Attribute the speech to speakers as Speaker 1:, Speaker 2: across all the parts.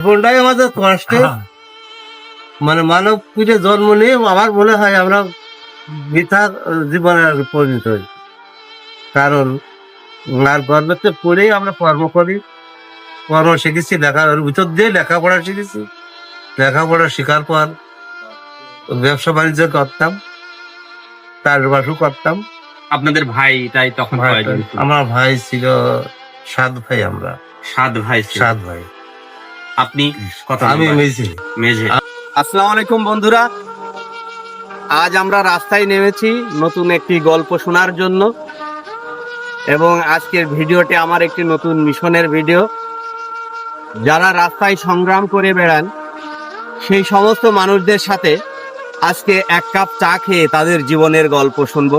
Speaker 1: জীবনটাই আমাদের কষ্টের মানে মানব পীঠে জন্ম নিয়ে আমার মনে হয় আমরা বৃথা জীবনে পরিণত হই। কারণ আর গর্বেতে পড়েই আমরা কর্ম করি। কর্ম শিখেছি লেখা ভিতর দিয়ে লেখাপড়া শিখেছি। লেখাপড়া শেখার পর ব্যবসা বাণিজ্য করতাম চাষবাসও করতাম।
Speaker 2: আপনাদের ভাই তাই তখন
Speaker 1: আমার ভাই ছিল সাত ভাই আমরা।
Speaker 2: সাত ভাই
Speaker 1: সাত ভাই।
Speaker 2: আপনি
Speaker 1: আমি
Speaker 2: মেঝে।
Speaker 3: আসসালামু আলাইকুম বন্ধুরা। আজ আমরা রাস্তায় নেমেছি নতুন একটি গল্প শোনার জন্য। এবং আজকের ভিডিওটি আমার একটি নতুন মিশনের ভিডিও। যারা রাস্তায় সংগ্রাম করে বেড়ান সেই সমস্ত মানুষদের সাথে আজকে এক কাপ চা খেয়ে তাদের জীবনের গল্প শুনব।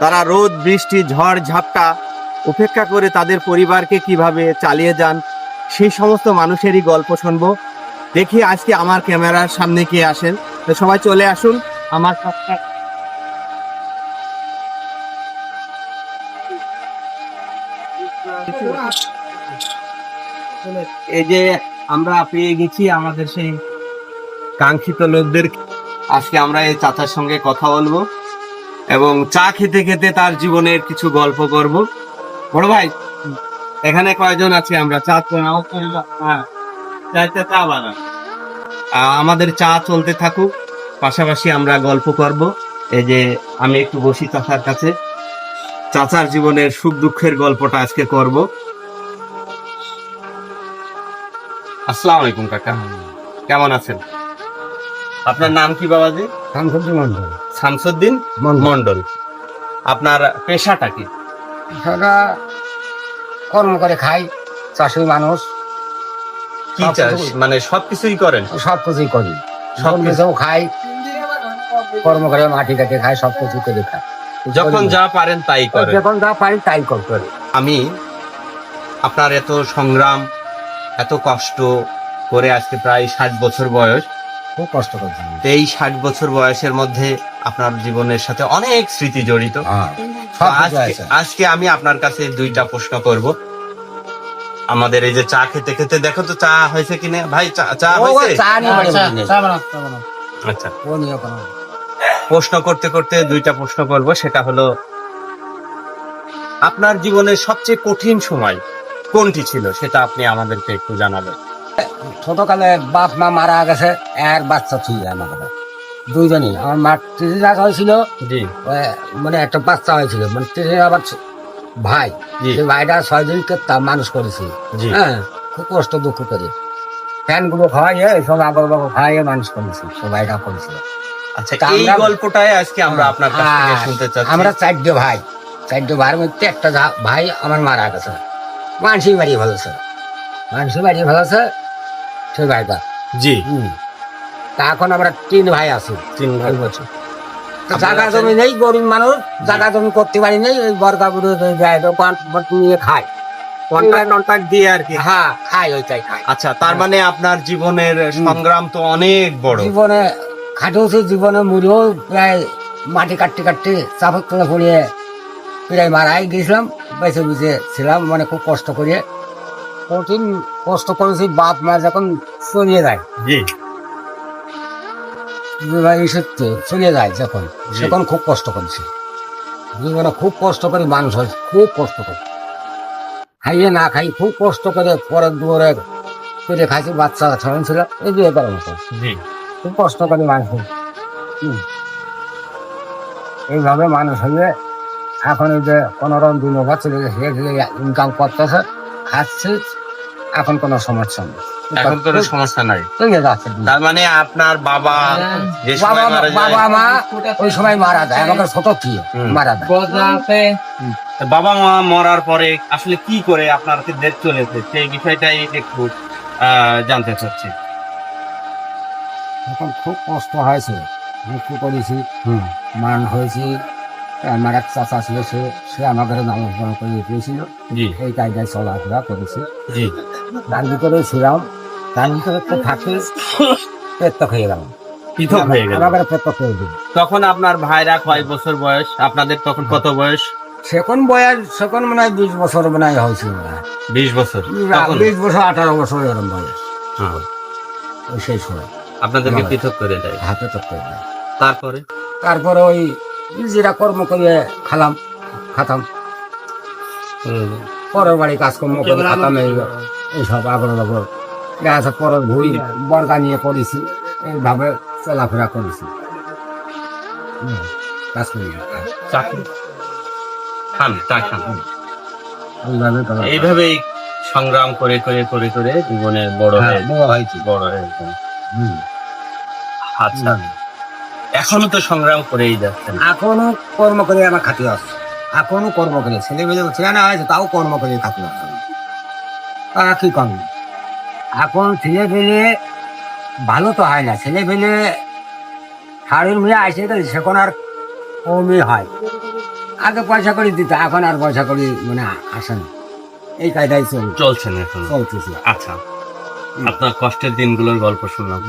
Speaker 3: তারা রোদ বৃষ্টি ঝড় ঝাপটা উপেক্ষা করে তাদের পরিবারকে কীভাবে চালিয়ে যান সেই সমস্ত মানুষেরই গল্প শুনব। দেখি আজকে আমার ক্যামেরার সামনে কে আসেন। তো সবাই চলে আসুন। আমার এই যে আমরা পেয়ে গেছি আমাদের সেই কাঙ্ক্ষিত লোকদের। আজকে আমরা এই চাচার সঙ্গে কথা বলব এবং চা খেতে খেতে তার জীবনের কিছু গল্প করব। বড় ভাই এখানে কয়জন আছি আমরা। হ্যাঁ চা বানান আমাদের চা চলতে থাকুক। পাশাপাশি আমরা গল্প করব। এই যে আমি একটু বসি চাচার কাছে। চাচার জীবনের সুখ দুঃখের গল্পটা আজকে করব। আসসালামু আলাইকুম কাকা। কেমন আছেন? আপনার নাম কি বাবাজি? শামসুদ্দিন মন্ডল শামসুদ্দিন মন্ডল আপনার পেশাটা কি?
Speaker 4: সেটা কর্ম করে খাই চাষি মানুষ।
Speaker 3: কি চাষ? মানে সবকিছুই করেন?
Speaker 4: সব কিছুই করি।
Speaker 3: সব
Speaker 4: সব
Speaker 3: কিছু-
Speaker 4: কিছু খাই কর্ম করে মাটি কাটে খাই সব কিছু করে। খাই
Speaker 3: যখন যা পারেন তাই করেন।
Speaker 4: যখন যা পারি তাই কর। করি
Speaker 3: আমি আপনার এত সংগ্রাম এত কষ্ট করে আজকে প্রায় ষাট বছর বয়স।
Speaker 4: খুব কষ্ট করছি।
Speaker 3: এই ষাট বছর বয়সের মধ্যে আপনার জীবনের সাথে অনেক স্মৃতি জড়িত।
Speaker 4: হ্যাঁ
Speaker 3: আজকে আমি আপনার কাছে দুইটা প্রশ্ন করব। আমাদের এই যে চা খেতে খেতে দেখো তো চা হয়েছে কিনা? ভাই চা চা হয়েছে। আচ্ছা। প্রশ্ন করতে করতে দুইটা প্রশ্ন করব সেটা হলো আপনার জীবনের সবচেয়ে কঠিন সময় কোনটি ছিল? সেটা আপনি আমাদেরকে একটু জানাবেন।
Speaker 4: ছোটকালে বাপ মা মারা গেছে আর বাচ্চা ছিল আমাদের দুইজনই। আমার মা ত্রিশ রাখা হয়েছিল
Speaker 3: জি।
Speaker 4: মানে একটা বাচ্চা হয়েছিল। মানে ত্রিশ আবার ভাই সেই ভাইটা ছয়জনকে তা মানুষ করেছি। হ্যাঁ খুব কষ্ট দুঃখ করে। ফ্যানগুলো খাওয়াইয়ে সব আগর বাগর খাওয়াইয়ে মানুষ করেছি সবাইটা করেছিল
Speaker 3: আচ্ছা এই
Speaker 4: আমরা-
Speaker 3: গল্পটাই আজকে আমরা আপনার কাছ থেকে
Speaker 4: হ্যাঁ,
Speaker 3: শুনতে চাচ্ছি।
Speaker 4: আমরা চারটে ভাই চারটে ভাইয়ের মধ্যে একটা ভাই আমার মারা গেছে। মানসি বাড়ি ভালোছে মানসি বাড়ি ভালোছে সেই ভাইটা।
Speaker 3: জি।
Speaker 4: তা এখন আমরা তিন ভাই আছি
Speaker 3: তিন ভাই।
Speaker 4: বছর। জায়গা জমি নেই গরিব মানুষ জায়গা জমি করতে পারি নেই ওই বরগাপুরে যায় নিয়ে খায়।
Speaker 3: দিয়ে আর কি।
Speaker 4: হ্যাঁ খায় ওইটাই
Speaker 3: আচ্ছা তার মানে আপনার জীবনের সংগ্রাম তো অনেক বড়।
Speaker 4: জীবনে খাটেওছে জীবনে মুড়েও প্রায় মাটি কাটতে কাটতে চাপক তলে পড়িয়ে প্রায় মারাই গেছিলাম বেঁচে বুঝে ছিলাম মানে খুব কষ্ট করে কঠিন কষ্ট করেছি বাপ মা যখন চলিয়ে যায়।
Speaker 3: জি।
Speaker 4: বিবাহ সত্যি চলে যায় যখন
Speaker 3: জি।
Speaker 4: তখন খুব কষ্ট করেছি জীবনে খুব কষ্ট করে মানুষ হয় খুব কষ্ট করে। খাইয়ে না খাই খুব কষ্ট করে পরের দুয়ারে করে খাইছি বাচ্চা ছড়ান ছিল এই বিয়ে করার মতো। খুব কষ্ট করে মানুষ। এইভাবে মানুষ হয়ে এখন এই যে পনেরো দিন চলে গেছে ইনকাম করতেছে খাচ্ছে এখন কোনো সমস্যা নেই।
Speaker 3: এখন কোনো সমস্যা নাই। তার মানে আপনার বাবা যে সময় মারা যায়
Speaker 4: বাবা মা ওই সময় মারা যায় আমাকে ছোট
Speaker 3: হুম।
Speaker 4: মারা যায়।
Speaker 3: বাবা মা মরার পরে আসলে কি করে আপনার দেশ চলেছে সেই বিষয়টাই একটু আহ, জানতে চাচ্ছি।
Speaker 4: এখন খুব কষ্ট হয়েছে। দুঃখ করেছি? মান হয়েছি আমার এক চাচা ছিল সে সে আমাকে নামকরণ করে দিয়েছিল।
Speaker 3: জি।
Speaker 4: এই কায়দায় চলাফেরা করেছি।
Speaker 3: জি।
Speaker 4: তার ভিতরে ছিলাম তার ভিতরে তো থাকি পেত্তক হয়ে গেলাম।
Speaker 3: পৃথক হয়ে গেল
Speaker 4: আমাকে পেত্তক হয়ে দিল
Speaker 3: তখন আপনার ভাইরা কয় বছর বয়স? আপনাদের তখন কত বয়স?
Speaker 4: সেখন বয়স সেখন মনে হয় বিশ বছর মনে হয় হয়েছিল
Speaker 3: বিশ বছর।
Speaker 4: বিশ বছর আঠারো বছর এরকম বয়স।
Speaker 3: হ্যাঁ।
Speaker 4: সেই সময়।
Speaker 3: আপনাদেরকে। পৃথক করে দেয়।
Speaker 4: হাতে তো করে দেয়।
Speaker 3: তারপরে?
Speaker 4: তারপরে ওই যেটা কর্ম করে খালাম খাতাম। পরের বাড়ি কাজকর্ম করে খাতাম এই এইসব আগর আগর দেখা যাচ্ছে পরের ভুই বর্গা নিয়ে করেছি এইভাবে চলাফেরা করেছি। কাজ করি।
Speaker 3: চাকরি? খান চা খান। এইভাবেই সংগ্রাম করে করে করে করে জীবনে বড়
Speaker 4: হ্যাঁ, বড় হয়েছি।
Speaker 3: বড় হয়েছেন
Speaker 4: হুম।
Speaker 3: আচ্ছা। এখনও তো সংগ্রাম করেই যাচ্ছেন।
Speaker 4: এখনও কর্ম করে আমার খাতে আসছে এখনও কর্ম করে। ছেলে মেয়ে ছেলে হয়েছে তাও কর্ম করে খাতে আসছে তারা কি করবে এখন ছেলে পেলে ভালো তো হয় না। ছেলে পেলে শাড়ির মেয়ে আসে গেলে সেখন আর কমই হয়। আগে পয়সা করে দিত এখন আর পয়সা করে মানে আসে না। এই কায়দায় চল
Speaker 3: চলছেন এখন।
Speaker 4: চলতেছে
Speaker 3: আচ্ছা। আপনার কষ্টের দিনগুলোর গল্প শুনলাম।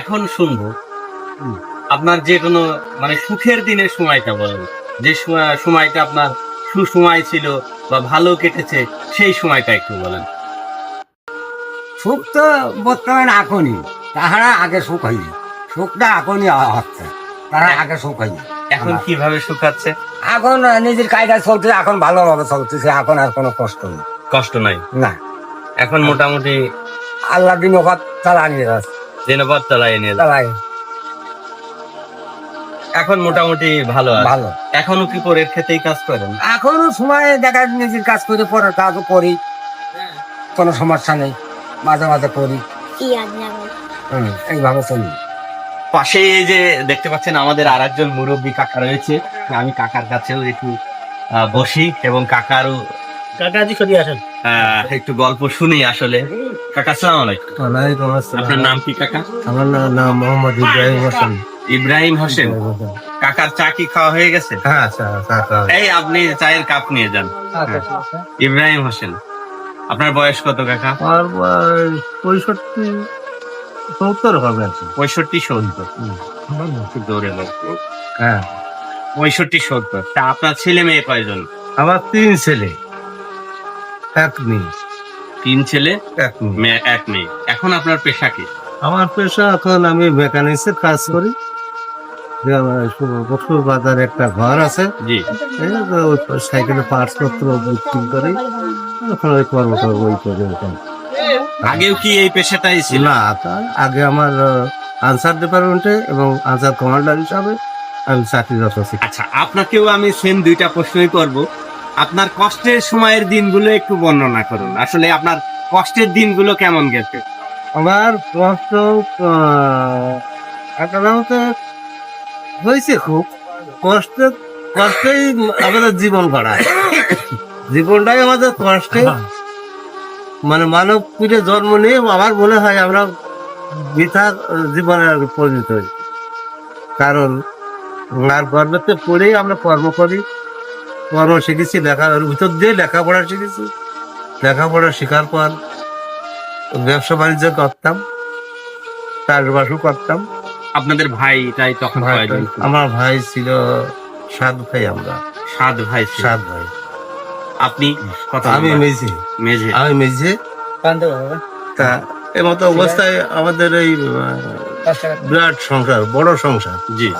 Speaker 3: এখন শুনব। আপনার যে কোনো মানে সুখের দিনের সময়টা বলেন। যে সময়টা আপনার সুসময় ছিল বা ভালো কেটেছে সেই সময়টা একটু বলেন।
Speaker 4: সুখ তো বর্তমানে এখনই। তাহারা আগে সুখ হয়নি সুখটা এখনই হচ্ছে। তারা আগে সুখ হয়নি
Speaker 3: এখন কীভাবে সুখাচ্ছে
Speaker 4: এখন নিজের কায়দায় চলছে এখন ভালোভাবে চলতেছে এখন আর কোনো কষ্ট নেই।
Speaker 3: কষ্ট নাই?
Speaker 4: না।
Speaker 3: এখন মোটামুটি
Speaker 4: আল্লাহ দিন ওখান চালানিয়ে যাচ্ছে।
Speaker 3: দিনপথ চালাই নিয়ে।
Speaker 4: চালাই
Speaker 3: এখন মোটামুটি ভালো আছে।
Speaker 4: ভালো।
Speaker 3: এখনও কি পরের খেতেই কাজ করেন?
Speaker 4: এখনও সময় দেখা যায় নিজের কাজ করে পরের কাজও করি। কোনো সমস্যা নেই। মাঝে মাঝে করি। হুম, এইভাবে চলি।
Speaker 3: পাশে এই যে দেখতে পাচ্ছেন আমাদের আর একজন মুরব্বী কাকা রয়েছে। আমি কাকার কাছেও একটু আহ, বসি এবং কাকারও
Speaker 1: কাকাজি সরি আসেন।
Speaker 3: আহ, একটু গল্প শুনি আসলে। কাকা সালাম আলাইকুম।
Speaker 1: ওয়ালাইকুম
Speaker 3: আপনার নাম কি কাকা?
Speaker 1: আমার নাম মোহাম্মদ ইব্রাহিম হোসেন।
Speaker 3: ইব্রাহিম হোসেন কাকার চা কি খাওয়া হয়ে গেছে?
Speaker 1: হ্যাঁ আচ্ছা
Speaker 3: এই আপনি চায়ের কাপ নিয়ে যান। ইব্রাহিম হোসেন আপনার বয়স কত কাকা?
Speaker 1: আমার বয়স পঁয়ষট্টি সত্তর হবে
Speaker 3: পঁয়ষট্টি সত্তর। দৌড়ে
Speaker 1: হ্যাঁ।
Speaker 3: পঁয়ষট্টি সত্তর। তা আপনার ছেলে মেয়ে কয়জন?
Speaker 1: আমার তিন ছেলে। এক মেয়ে।
Speaker 3: তিন ছেলে
Speaker 1: এক মেয়ে।
Speaker 3: মেয়ে এক মেয়ে। এখন আপনার পেশা কি?
Speaker 1: আমার পেশা এখন আমি মেকানিক্সের কাজ করি। বকুর বাজারে একটা ঘর আছে। সাইকেলে পার্টস পত্র বিক্রি করি। এখন ওই কর্ম করব ওই
Speaker 3: আগেও কি এই পেশাটাই ছিল?
Speaker 1: না আগে আমার আনসার ডিপার্টমেন্টে এবং আনসার কমান্ডার হিসাবে আমি চাকরিরত আছি
Speaker 3: আচ্ছা আপনাকেও আমি সেম দুইটা প্রশ্নই করব। আপনার কষ্টের সময়ের দিনগুলো একটু বর্ণনা করুন। আসলে আপনার কষ্টের দিনগুলো কেমন গেছে?
Speaker 1: আমার কষ্ট সাধারণত হয়েছে খুব কষ্ট কষ্টেই আমাদের জীবন গড়ায়। জীবনটাই আমাদের কষ্টে। মানে মানব পীঠে জন্ম নিয়ে আমার মনে হয় আমরা বৃথা জীবনে পরিণত হই। কারণ আর গর্ভতে পড়েই আমরা কর্ম করি। কর্ম শিখেছি লেখা ভিতর দিয়ে লেখাপড়া শিখেছি। লেখাপড়া শেখার পর ব্যবসা বাণিজ্য করতাম চাষবাসও করতাম।
Speaker 3: আপনাদের ভাইটাই তখন কয়জন ছিল?
Speaker 1: আমার ভাই ছিল সাত ভাই আমরা।
Speaker 3: সাত ভাই ছিল।
Speaker 1: সাত ভাই।
Speaker 3: আপনি কত
Speaker 1: আমি
Speaker 3: নম্বর?
Speaker 1: মেঝে।
Speaker 3: মেঝে।
Speaker 1: আমি মেঝে। তা এমতো অবস্থায় আমাদের এই বিরাট সংসার বড় সংসার।
Speaker 3: জি।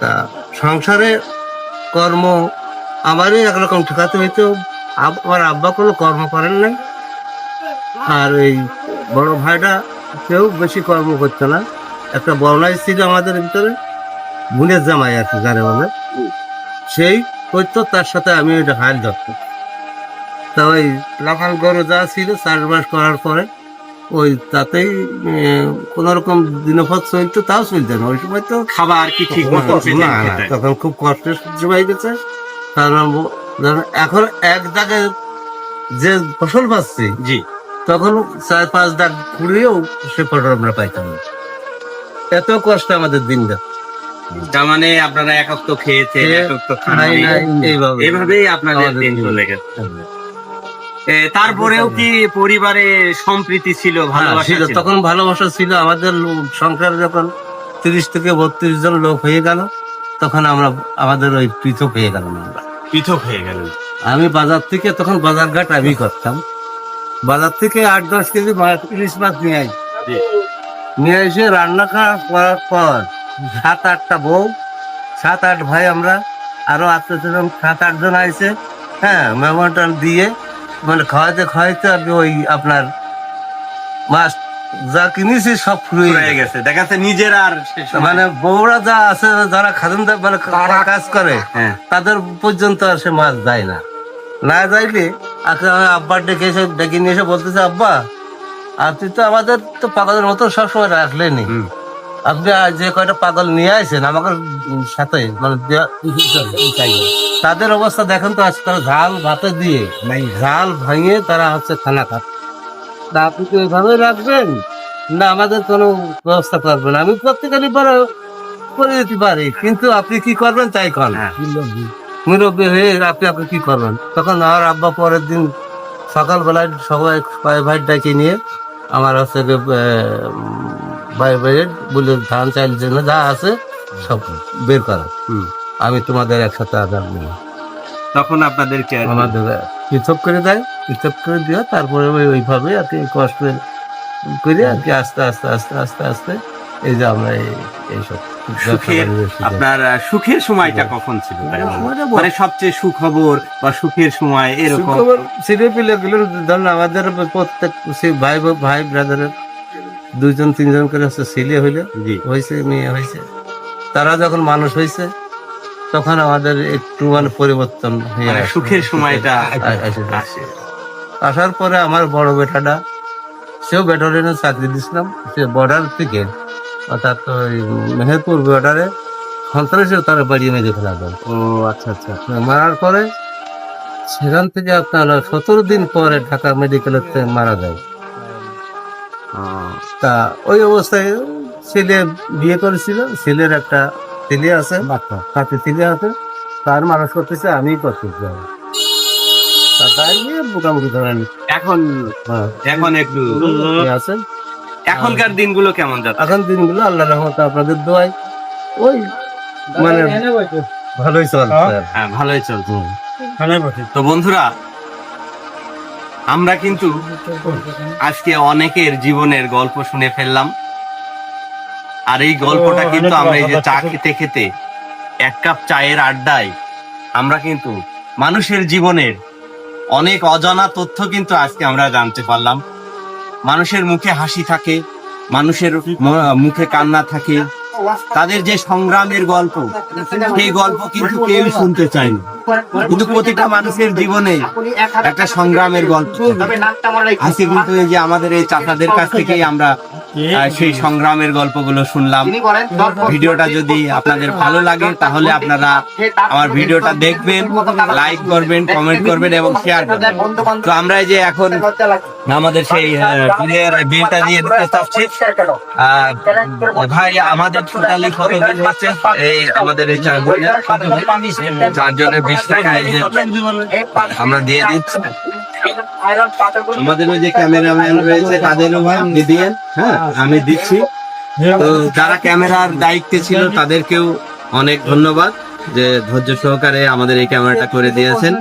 Speaker 1: তা সংসারে কর্ম আমারই একরকম ঠেকাতে হইতো। আব- আমার আব্বা কোনো কর্ম করেন নাই। আর এই বড় ভাইটা কেউ বেশি কর্ম করতো না। একটা বর্ণাই ছিল আমাদের ভিতরে বোনের জামাই আর কি জানে বলে সেই করতো তার সাথে আমি ওইটা হাল ধরতাম। তা ওই লাফাল গরু যা ছিল চাষবাস করার পরে ওই তাতেই কোন রকম দিনপথ চলতো তাও চলতো না। ওই সময় তো
Speaker 3: খাবার আর কি ঠিক মতো
Speaker 1: না? তখন খুব কষ্টের সহ্য হয়ে গেছে। কারণ এখন এক জায়গায় যে ফসল পাচ্ছি
Speaker 3: জি।
Speaker 1: তখন চার পাঁচ দাগ ঘুরিয়েও সে ফসল আমরা পাইতাম না। এত কষ্ট আমাদের দিন যাচ্ছে
Speaker 3: তার মানে আপনারা একক তো খেয়েছেন
Speaker 1: খেয়ে-
Speaker 3: একক তো খান
Speaker 1: নাই, নাই, এইভাবে।
Speaker 3: এভাবেই আপনাদের দিন। চলে গেছে। তারপরেও কি পরিবারে সম্প্রীতি ছিল
Speaker 1: হ্যাঁ,
Speaker 3: ভালোবাসা
Speaker 1: ছিল।
Speaker 3: ছিল?
Speaker 1: তখন ভালোবাসা ছিল। আমাদের সংসার যখন তিরিশ থেকে বত্রিশ জন লোক হয়ে গেল তখন আমরা আমাদের ওই পৃথক হয়ে গেলাম আমরা।
Speaker 3: পৃথক হয়ে গেল
Speaker 1: আমি বাজার থেকে তখন বাজার ঘাট আমি করতাম। বাজার থেকে আট দশ কেজি ইলিশ মাছ নিয়ে আই। নিয়ে এসে রান্না করার পর সাত আটটা বউ সাত আট ভাই আমরা আরও আত্মীয় স্বজন সাত আট জন আইছে হ্যাঁ মেহমানটান দিয়ে মানে খাওয়াইতে খাওয়াইতে আমি ওই আপনার মাছ যা কিনেছি সব ফুরিয়ে
Speaker 3: হয়ে
Speaker 1: গেছে।
Speaker 3: দেখা যাচ্ছে নিজের আর
Speaker 1: মানে বউরা যা আছে যারা খাদিনদার মানে কাজ করে
Speaker 3: হ্যাঁ।
Speaker 1: তাদের পর্যন্ত আর সে মাছ যায় না। না যাইলে আব্বার ডেকে এসে ডেকে নিয়ে এসে বলতেছে আব্বা আপনি তো আমাদের তো পাগলের মতো সবসময় রাখলেনি। আপনি যে কয়টা পাগল নিয়ে আসেন আমাকে সাথে মানে তাদের অবস্থা দেখেন তো আজ তারা ঝাল ভাতে দিয়ে ঝাল ভাঙিয়ে তারা হচ্ছে খানা খাচ্ছে তা আপনি কি ওইভাবে রাখবেন? না আমাদের কোনো ব্যবস্থা করবেন আমি প্রত্যেকেরই পরে করে দিতে পারি কিন্তু আপনি কি করবেন তাই করেন
Speaker 3: হ্যাঁ।
Speaker 1: মুরব্বী হয়ে আপনি আপনি কি করবেন? তখন আমার আব্বা পরের দিন সকালবেলায় সবাই কয় ভাই ডাকে নিয়ে আমার হচ্ছে বলে ধান চাল জন্য যা আছে সব বের করো। আমি তোমাদের একসাথে আদার নেব
Speaker 3: তখন আপনাদেরকে
Speaker 1: আমাদের পৃথক করে দেয় পৃথক করে দিও তারপরে ওই ওইভাবে আর কি কষ্ট করে আর কি আস্তে আস্তে আস্তে আস্তে আস্তে এই যে আমরা এই- এইসব
Speaker 3: সুখের আপনার সুখের সময়টা কখন ছিল?
Speaker 1: মানে
Speaker 3: সবচেয়ে সুখবর বা সুখের সময় এরকম?
Speaker 1: ছেলে পিলে গুলো ধরুন আমাদের প্রত্যেক ভাই ভাই ব্রাদারের দুইজন তিনজন করে হচ্ছে ছেলে হইলে হয়েছে মেয়ে হয়েছে তারা যখন মানুষ হয়েছে তখন আমাদের একটু মানে পরিবর্তন
Speaker 3: মানে। সুখের সময়টা
Speaker 1: আসে।
Speaker 3: আসে।
Speaker 1: আসার পরে আমার বড় বেটাটা সেও ব্যাটালিয়নে চাকরি দিছিলাম সে বর্ডার থেকে। অর্থাৎ ওই মেহেরপুর বর্ডারে সন্ত্রাসীও তারা বাড়িয়ে মেরে ফেলা যায়
Speaker 3: ও আচ্ছা আচ্ছা।
Speaker 1: মারার পরে সেখান থেকে আপনার সতেরো দিন পরে ঢাকা মেডিকেলেতে মারা যায়। তা ওই অবস্থায় ছেলে বিয়ে করেছিল ছেলের একটা ছেলে আছে তাতে ছেলে আছে তার মানুষ করতেছে আমি করতেছি। তাই নিয়ে মোটামুটি ধরেন
Speaker 3: এখন
Speaker 1: হ্যাঁ,
Speaker 3: এখন একটু
Speaker 1: আছে।
Speaker 3: এখনকার দিনগুলো কেমন যাচ্ছে?
Speaker 1: এখন দিনগুলো আল্লাহ রহমতে আপনাদের দোয়াই। ওই মানে ভালোই চলছে
Speaker 3: হ্যাঁ? ভালোই চলছে। তো বন্ধুরা আমরা কিন্তু আজকে অনেকের জীবনের গল্প শুনে ফেললাম। আর এই গল্পটা কিন্তু আমরা এই যে চা খেতে খেতে এক কাপ চায়ের আড্ডায় আমরা কিন্তু মানুষের জীবনের অনেক অজানা তথ্য কিন্তু আজকে আমরা জানতে পারলাম। মানুষের মুখে হাসি থাকে, মানুষের মুখে কান্না থাকে। তাদের যে সংগ্রামের গল্প, সেই গল্প কিন্তু কেউ শুনতে চায় না। কিন্তু প্রতিটা মানুষের জীবনে একটা সংগ্রামের গল্প আজকে কিন্তু যে আমাদের এই চাচাদের কাছ থেকেই আমরা সেই সংগ্রামের গল্পগুলো শুনলাম। ভিডিওটা যদি আপনাদের ভালো লাগে তাহলে আপনারা আমার ভিডিওটা দেখবেন লাইক করবেন কমেন্ট করবেন এবং শেয়ার করবেন। তো আমরা এই যে এখন আমাদের সেই বিলটা দিয়ে দিতে চাচ্ছি আহ, ভাই আমাদের টোটালি কত বিল হচ্ছে এই আমাদের এই চারজনের বিশ টাকা আমরা দিয়ে দিচ্ছি। আমাদের ওই যে ক্যামেরাম্যান রয়েছে তাদেরও দিয়ে হ্যাঁ আমি দিচ্ছি। তো যারা ক্যামেরার দায়িত্বে ছিল, তাদেরকেও অনেক ধন্যবাদ যে ধৈর্য সহকারে আমাদের এই ক্যামেরাটা করে দিয়েছেন।